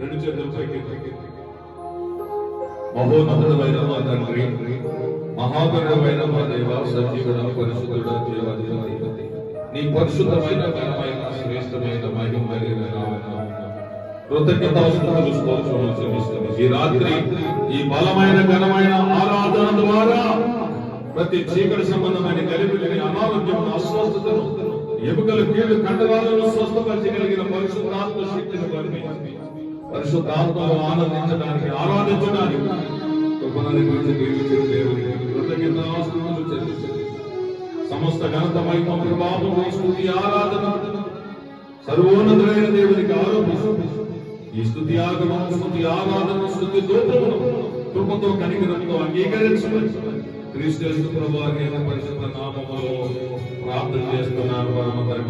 రెండు చేతులు పైకి మహోన్నతుడమైన మా తండ్రి మహాపరుడమైన మా దేవ సజీవుడ పరిశుద్ధుడ దేవాధిపతి నీ పరిశుద్ధమైన కృతజ్ఞత చూసుకోవచ్చు ఈ రాత్రి ఈ బలమైన ఘనమైన ఆరాధన ద్వారా ప్రతి చీకటి సంబంధమైన కలిపి అనారోగ్యం అస్వస్థతను ఎముకలు కీళ్ళు కండరాలను స్వస్థపరచగలిగిన పరిశుద్ధాత్మ శక్తిని బట్టి. పరిశుద్ధాత్మను ఆనందించడానికి ఆరాధించడానికి కృపణని గురించి దీవించిన దేవునికి కృతజ్ఞతాస్తుతులు చెల్లిస్తున్నాము. సమస్త ఘనత మహిమ ప్రభావం స్థుతి ఆరాధన. సర్వోన్నతుడైన దేవునికి ఆరోపిస్తూ ఈ స్థుతి ఆగమం స్థుతి ఆరాధన స్థుతి దూతమును కృపతో కనికరంతో అంగీకరించమని క్రీస్తు ప్రభావ పరిశుభ్రత ప్రార్థన చేస్తున్నాను పరమ